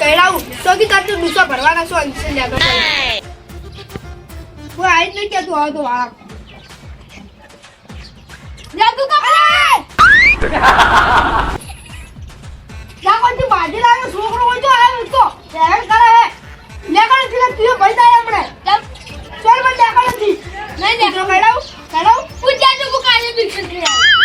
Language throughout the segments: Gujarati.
કઈડાવું તો કે તાર તો ડૂસા ભરવાના છો લ્યા તો? કોઈ જ નહીં કે તું આવ તો વાળા જા તું કપડે જા કોણ તું બાજી લાવ્યો? છોકરો હોય તો આવ્યો તો. હેરાન કરે હે. લેકણથી તું ભાઈ જાય આપણે ચાલ મને લેકણ નથી. નહીં લેકણ કઈડાવું કઈડાવું પૂછ્યા તો હું કાલે બિલકુલ આવ્યો તું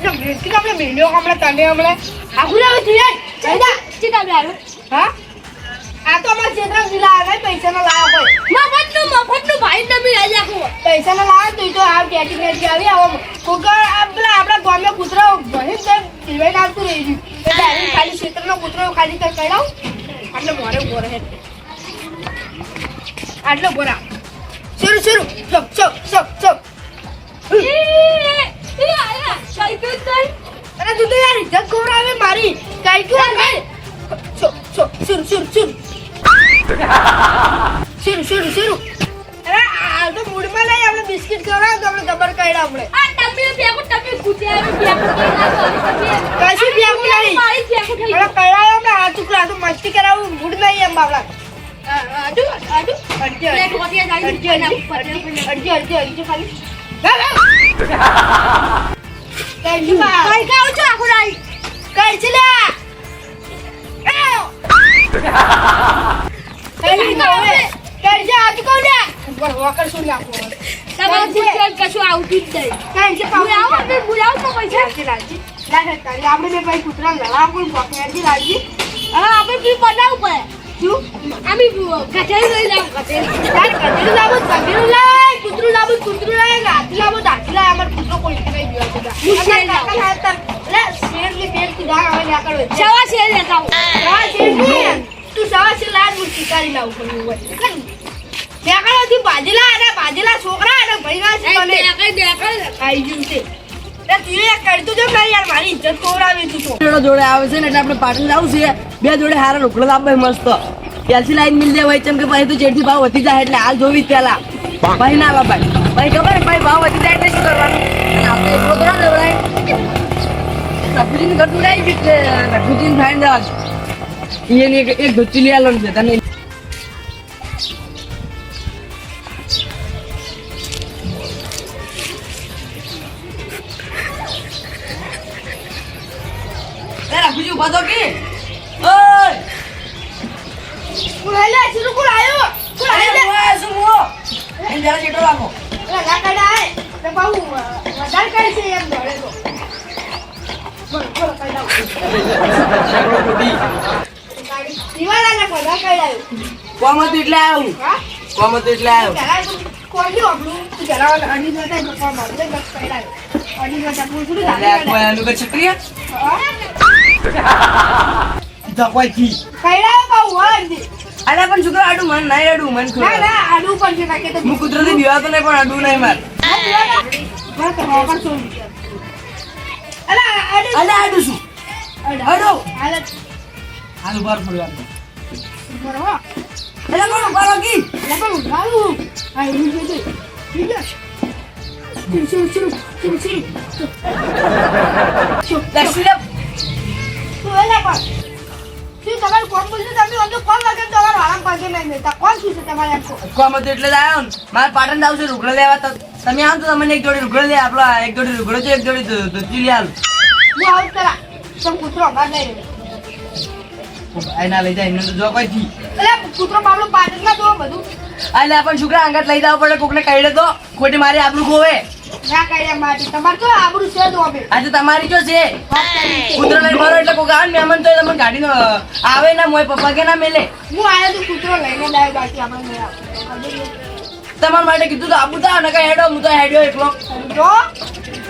બિસ્કિટ હમણાં તને હમણાં આખું લાવે તું ચાલ્યા ચિત આપણે હા આ તો અમારા ચેતરા મિલા આવે પૈસા નો લાવો મફતનું મફતનું ભાઈ તમે પૈસા નો લાવો તું તો આ કેટી કેટી આવી આવો કુકર આપલા આપણા ગામે કૂતરો ભણી તે જીવાઈ નાખતું રહી ગયું એટલે ખાલી ચેતરા કૂતરો ખાલી કઈ કઈ આટલો મોરે મોરે હે આટલો બોરા શરૂ શરૂ ચક ચક ચક ચક કઈકું તઈ અરે તું તો યાર ઇજ્જત ખોરાવે મારી કઈકું અમે સુર સુર સુર સુર સુર સુર સુર અરે આ તો મૂડમાં લઈ આપણે બિસ્કિટ ખવડાવ તો આપણે ગબર કઈડા આપણે આ ટપી બેગો ટપી કૂટે આવે બેગો કઈડા કશું બેગો નહીં મારી બેગો થઈ અરે કઈડા આપણે આ ટુકડા તો મસ્તી કરાવું મૂડ નહીં એમ બાબલા આજુ આજુ અડજો અડજો અડજો અડજો અડજો અડજો ખાલી કઈ બા કઈ છે લે કઈ હવે કઈ છે આ તું લે વોકર શું નાખો કશું આવતું જ નહીં કઈ છે પાઉં બોલાવો અમે બોલાવો તો પૈસા રાજી રાજી લાગે તારી આપણે બે ભાઈ કૂતરા લડા કોઈ પોકેટથી રાજી હવે આપણે બી બનાવવું પડે আমি কাছারি রয়ে যাবো কাছারি তার কাছারি যাবো কাছারি লাই পুত্র যাবো পুত্র লাই તું સવા શેર લાજ હું શિકારી લાવ કરું હોય અને બાજેલા છોકરા અને ભાઈ છે દેખાડ કરતું નહીં જોડે આવે છે ને એટલે આપણે પાટણ જવું છે. બે જોડે હારા રોકડો લાવવા મસ્ત. પેલથી લાઈન મિલ જાય ભાઈ ચમ કે પછી તો જેટલી ભાવ વધી જાય એટલે હાલ જોવી પેલા ભાઈ ના બાપા ભાઈ. ખબર ભાઈ ભાવ વધી જાય એટલે શું કરવાનું? આપણે ના લેવડાય. રઘુજીને ઘરનું લઈ રઘુજીને ફાઈન દેવા એક ધોતી લઈ આલો છે, તને કોમત એટલે આવ્યું કોમત એટલે આવ્યું અરે પણ છોકરો આડું મન નહીં આડું મન ના ના આડું પણ છે હું કુદરતી દીવા તો નહીં પણ અઢળો હાલ હાલ ઉભાર પડવા ઉભાર હો એટલે કોણ? ઉભાર વાગી એટલે પણ ઉભારું આ એવું છે ઠીક છે પાટણ આવશે રૂગડો લેવા તમે આમ તો તમને એક જોડી રૂગડો લે આપડે એક જોડી રૂગડો એક જોડી દૂધી લે આવું કરા કૂતરો અમાર નહીં. રહે. લઈ જાય એમને તો જો કોઈ થી. એટલે કૂતરો બાબલો પાટણમાં જોવો બધું. એટલે આપણ છોકરા અંગત લઈ જવા પડે કોકને કહીડે તો. ખોટી મારી આબરૂ ખોવે. ના કઈ માટી તમારે તો આબરું છે તો અમે. આજે તમારી જો છે. વાત કરી છે. કૂતરો લઈને મારો એટલે કોક આવે મહેમાન તો તમને ગાડીનો આવે ના મોય પપ્પા કે ના મેલે. હું આયો તો કૂતરો લઈને લાવ્યો બાકી આપણે તમારા માટે કીધું તો આબુ તા ને કઈ હેડો હું તો હેડ્યો એકલો.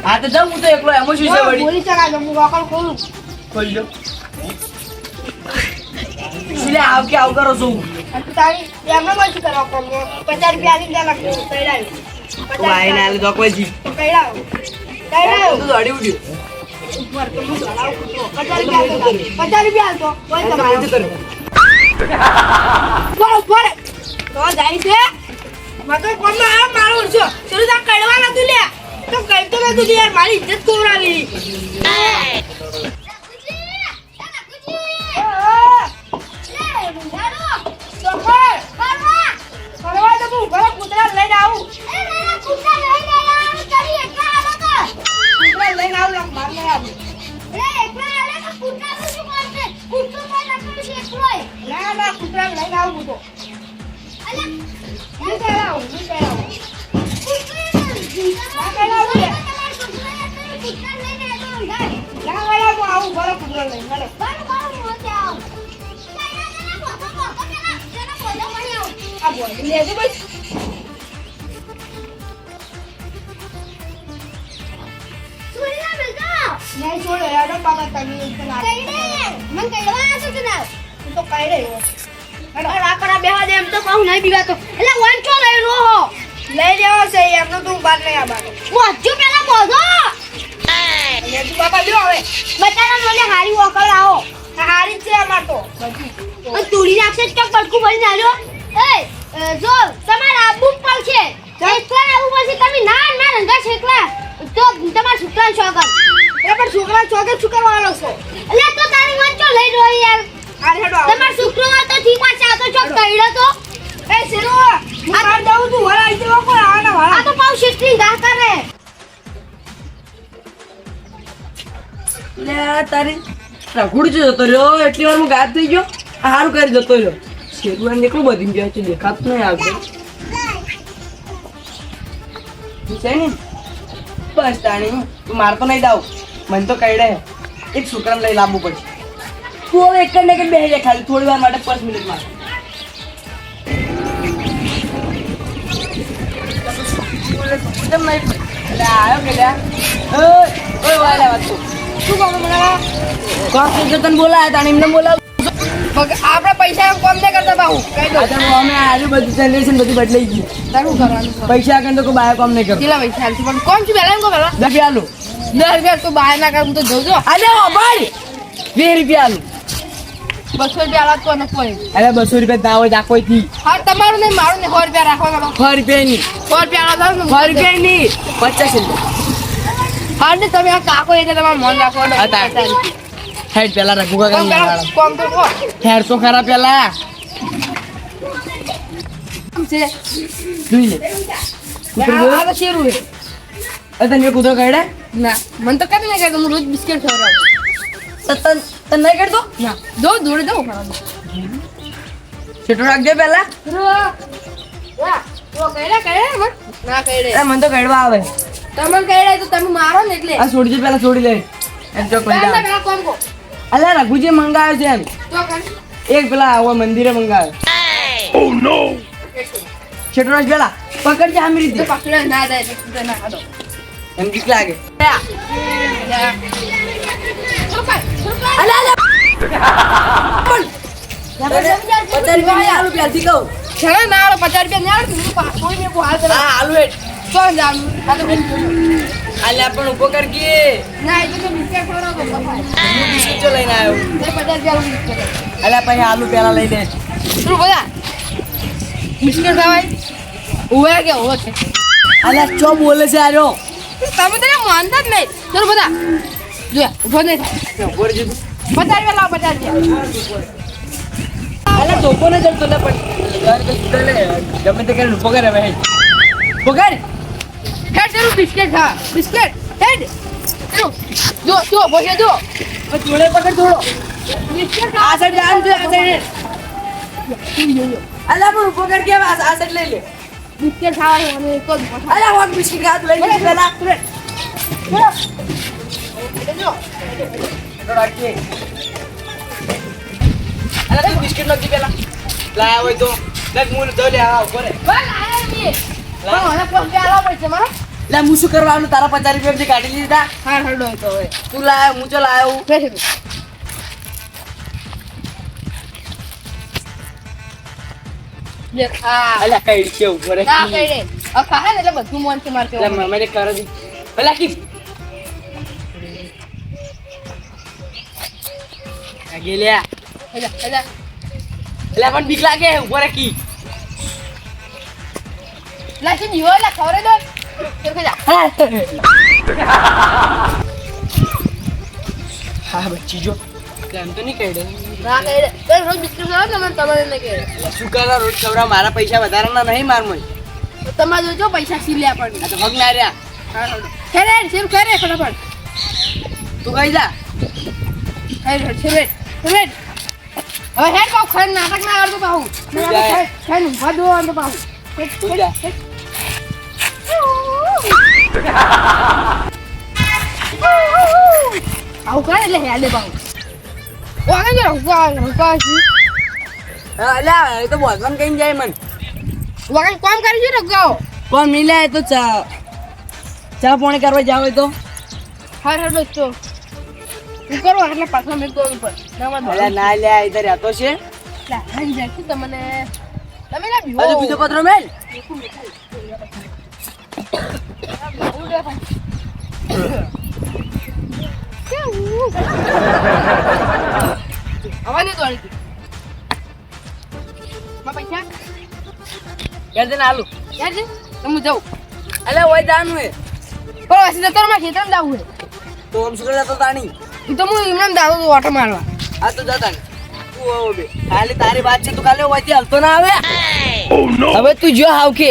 હા તો જાઉં હું તો એકલો એમાં શું છે વળી? બોલી શકાય હું વોકર ખોલું. ખોલજો એટલે આવ કે આવ કરો છું તું તારી એમને શું કરવા કોમ પચાસ રૂપિયા આલી દે લખી કઈડાવી વાઈ ના લે તો કોઈ જી કઈડાવ કઈડાવ તો અડી ઉડ્યું ઉપર તો હું ચલાવું છું. પચાસ રૂપિયા પચાસ રૂપિયા આલતો. કોઈ તમારો. બોલો, બોલો. તો જાય છે મગર કોમમાં આ મારું ઓળખ્યો. શરૂ તો કડવા નતું લે તો કઈ તો નતું લે યાર મારી ઇજ્જત કોવડાવી કૂતરા લઈને આવું હું તો નહીં કહેવાવું, નહીં કહેવાવું. ના વળ્યા હું આવું ઘરે કૂતરા લઈને હાલો. આ બોલ લેજે બસ નહીં છોડે યાર બાબા તમે એક તો ના હું તો. કઈ રહ્યો લઈ લેવો છે એમનો તું બાર નહીં આવવાનો. લેજુ બાબા જો હવે. આ હારી જ છે અમાર તો. બધી. તુડી નાખશે તો પડકું ભરી નાલ્યો એ જો તમારે આબુ છે. એકલા આબુ પછી તમે ના ના રંગા છે એકલા તો તમારા છોકરા છોકર એ પણ છોકરા ચોકે શું કરવાનો છો. એટલે તો તારી વાંચો લઈ રહ્યો યાર? આ હેડો. તમાર શુક્રવાર તો ઠીક વાત છે આ કઈડો તો. એ શેરો હું બહાર જાઉં છું વળા આવી જવા કોઈ આવાના આ તો પાઉ શેઠની ગા કરે. લે તારી રઘુડ જતો રહ્યો એટલી વાર હું થઈ ગયો? હારું કરી જતો રહ્યો. શેરવાન એટલું બધી ગયો છે દેખાતું નહીં આવતું છે ને બસ તાણી તું તો નહીં દાવ. મને તો કઈ એક શુક્રમ લઈ લાવવું પડશે. તું હવે એક ને એક બે જાય ખાલી થોડી વાર માટે પાંચ મિનિટમાં કેમ નહીં એટલે આવ્યો કે લ્યા ઓય ઓય વાય વાત તું શું કહું મને કોણ છે તને બોલાય તાણે એમને બોલાવ આપણે પૈસા કોમ નહીં કરતા બાહુ અમે આજુ બધું જનરેશન બધું બદલાઈ ગયું. તારું કરવાનું પૈસા આગળ તો બાયો નહીં કરતો. કેટલા પૈસા પણ કોમ છું પહેલા એમ કહો દસ રૂપિયા આલું. દસ રૂપિયા તું બહાર ના કર તો જોજો આજે ભાઈ બે રૂપિયા બસો રૂપિયા તો નથી અરે બસો રૂપિયા ના હોય કોઈ થી હા તમારું નહીં મારું નહીં સો રૂપિયા રાખવા સો રૂપિયા ની. સો રૂપિયા થાવ સો રૂપિયા ની. પચાસ રૂપિયા. હા ને તમે આ કાકો એટલે તમારે મન રાખો તાર. હેડ પેલા રઘુ કાકા કોમ તો કહો હેડ તો ખરા પેલા. છે. જોઈ લે. કૂતરો આ તો શેરું છે? અરે તને કૂતરો કાઢે? ના મને તો કદી નહીં કહેતો હું રોજ બિસ્કિટ ખવડાવું. તો તને તને દો ના. દો દોડી દો ખવડાવું છેટો રાખજે ના અરે મને તો કાઢવા આવે. તમે કહેડે તો તમે મારો ને એટલે. આ છોડજે પહેલા પેલા છોડી લે. એમ તો કોઈ અલ્યા રઘુજી મંગાવ્યો છે એમ. એક પેલા આવો મંદિરે મંગાવ્યો છેટો રાખ પેલા પકડજે આમ રીતે. પકડે ના દે ના એમ બીક લાગે. પચાસ રૂપિયા આલુ પ્યારથી કહું. ના આલો પચાસ રૂપિયા ના આલો કોઈ બહુ હાલ હા આલુ એટ તો જામ આ તો બેન ઊભો કર કે ના એ તો બિસ્કિટ ખવડાવો તો લઈને આવ્યો. એ પચાસ રૂપિયા આલું પછી આલુ પેલા લઈ લે. શું બધા બિસ્કિટ ખાવાય ઉવે કે ઉવે છે? ચો બોલે છે આર્યો. તમે તને માનતા જ નહીં. ચલો બધા જોયા ઊભો નહીં થાય. પચાસ રૂપિયા લાવો પચાસ રૂપિયા. અલ્યા ધોકો ને પણ. ગમે તે કરીને કરે ભાઈ ઊભો કર હેડ. તેરું બિસ્કિટ ખા. બિસ્કિટ હેડ. જો જો બોલે જો. જોડે પકડ થોડો બિસ્કિટ આ સાઈડ આમ જો આ સાઈડ અલ્યા પણ કર કે આ સાઈડ લઈ લે. બિસ્કિટ ખાવા અને એક જ પઠા વાગ બિસ્કિટ ખાત લઈ લે પેલા જો રાખીએ. લાયા હોય તો દેખ મું તો લે આ ઊભો રે બસ પણ મને ફોન પે આલવા પડશે મારો. એટલે હું શું કરવાનું? તારા પચાસ રૂપિયા બધી કાઢી લીધા. હા હડો તો હવે તું લાયો હું લાયો. બેસી તું. લે ખા. અલ્યા કઈ છે ઉપર ના કઈ હવે ખાહે એટલે બધું મન છે મારે એટલે. મને કરો દી. પેલા કી. હેલા. એટલે પણ બીક લાગે ઉપર કી લા, શું જીવો? લા, ખવરે દો. કે જા. હા બચ્ચી જો એમ તો નહીં કહી દે ના રે. તો રોજ બિસ્કિટ ખાવ ને મને તમારે નહીં કહે શું કરવા રોજ ખવરા મારા પૈસા વધારાના નહીં માર મય તો તમારે જોજો પૈસા સી લ્યા પણ આ તો ભગ ના રહ્યા હા, ખેરે, શેર ખેરે, ફટાફટ. તું કઈ જા ખેર, ખેર, ખેર. હવે હેડ પાઉં, ખેર, નાટક ના કરતો પાઉં. તું જા. ખેર, ખેર, ઊભા દો આમ તો પાઉં. આવું કરે એટલે હેડે પાઉં. વાગે હુંકા છે. હા, અલ્યા એ તો બોલવાનું કઈ જાય મન વાગે કોમ કરી છે ને ગાઓ કોણ મિલે તો ચા ચા પાણી કરવા જાવ તો હા હા દોસ્તો હું કરો એટલે પાછો મેં તો ઉપર અલ્યા ના લ્યા ઇધર આતો છે. તમને? તમે ના બીવો બીજો પત્ર મેલ. અવાજ તો આલી માં પૈસા? કે દે આલુ યાર તો હું જાઉં. અલ્યા ઓય જાનું હે. ઓ સીધા તરમાં ખેતર દાવું તો આમ શું તો તાણી? હે તો હું એમને દાદો ઓટો મારવા. આ તો જતા તું આવો બે. ખાલી તારી વાત છે તું કાલે વાતી હાલતો ના આવે? હવે તું જો હાવ કે.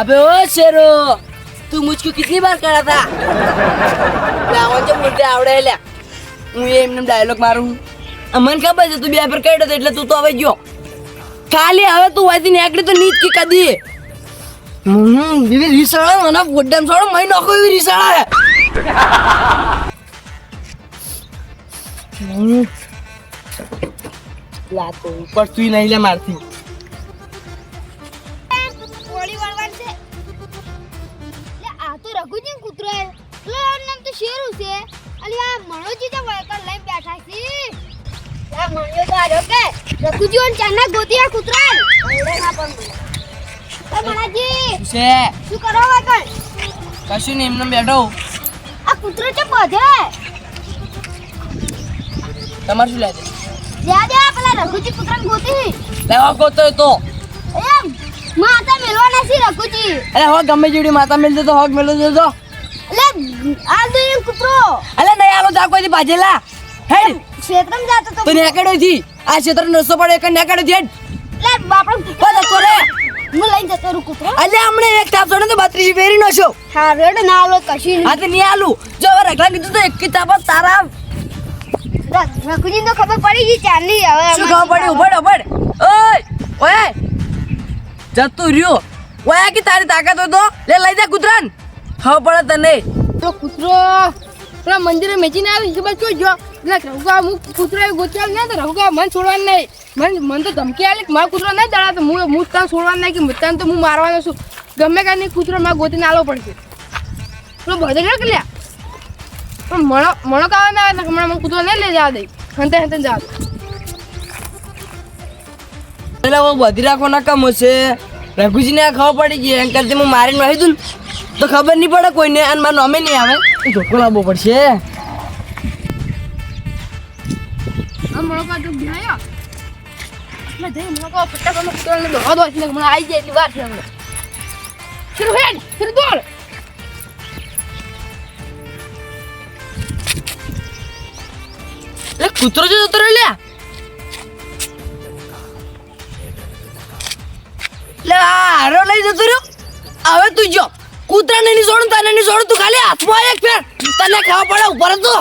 અબે ઓ શેરો તું મુજકો કેટલી બાર કરા હતા લાવણ તો મુદ્દે આવડે લે હું એમને ડાયલોગ મારું મને ખબર છે તું બે પર કઈ એટલે તું તો હવે ગયો. ખાલી હવે તું વાતી નીકળી તો નીચ કે કદી. હમ વિવે રીસાળા મને ગોડામ સોળો મહી નાખો એવી રીસાળા હે હમ. લા તો ઉપર તું નહીં લે મારતી કોળી વાળવાનું છે. લે આ તો રઘુજી કૂતરો હે લે નામ તો શેરું છે. અલી આ મણોજી તો વળકર લઈ બેઠા છે. આ મણ્યો તો આર્યો કે રઘુજી ઓન ચાના ગોતિયા કૂતરા ઓડે ના પણ એ મણાજી છે? શું કરો વળકર કશું નહીં એમને બેઠો. કૂતરો છે બધે. તમાર શું લે છે લ્યા દે પેલા રઘુજી કૂતરાને ગોતી. લેવા ગોતો તો. એમ માતા મેલવા નથી રઘુજી. અરે હો ગમે જેવડી માતા મેલ તો હોગ મેલો દે તો. લે આ દે કૂતરો. અલે નહીં આલો જા કોઈ ભાજેલા હેડ. ક્ષેત્રમ જાતો તો. તો નેકડો થી. આ ક્ષેત્ર નસો પડે એક નેકડો થી હેડ. લે બાપડો બધા તો રે હું લઈને જતો રહું કૂતરો. અલે હમણે એક તાપ સોને તો બત્રીસ ફેરી નો છો. હા રેડ ના લો કશી આ તો નહીં આલું. જો હવે રગલા કીધું તો એક કિતાબ તારા રઘુજી તો ખબર પડી ગઈ ચાલની હવે શું ખબર પડી? ઉભડ ઉભડ. ઓય ઓય. જતું રહ્યો. ઓય કે તારી તાકાત હોય તો? લે લઈ જા કૂતરાન. ખબર પડે તને. તો કૂતરો પેલા મંદિરે મેચીને આવી ખબર શું જો એટલે રઘુકા હું કૂતરો ગોત્યા ના, તો રઘુકા મન છોડવાનું નહીં. મન મન તો ધમકી આલી કે મારો કૂતરો ના દડા તો હું હું તને છોડવાનું નહીં કે તને તો હું મારવાનો છું. ગમે કાંઈ કૂતરો મારે ગોતીને આલો પડશે. પેલો બધે કે લ્યા? પણ મણો મણો કાવા ના આવે હમણાં મને કૂતરો નહીં લઈ જવા દે. હંતે હંતે જવા એટલે હું બધી રાખો ના કામ હશે રઘુજીને ખબર પડી ગઈ, એમ કરતી હું મારીને વાહી દઉં તો ખબર નહીં પડે કોઈને અને મારું નામે નહીં આવે. એ ધોકો લાવવો પડશે. કૂતરો જતો લ્યા લે. હારો લઈ જતો રહ્યો. હવે તું જો. કૂતરાને નહીં છોડું તને નહીં છોડું તું ખાલી હાથમાં એક ફેર. તને ખાવા પડે ઉપર તો.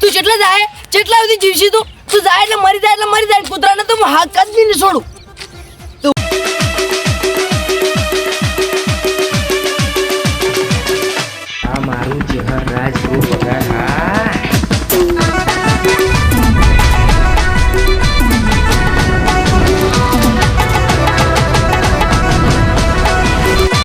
તું જેટલા જાય, જેટલા સુધી જીવશી તું. તું જાય એટલે મરી જાય, એટલે મરી જાય. કૂતરાને તો હું હાથ નહીં છોડું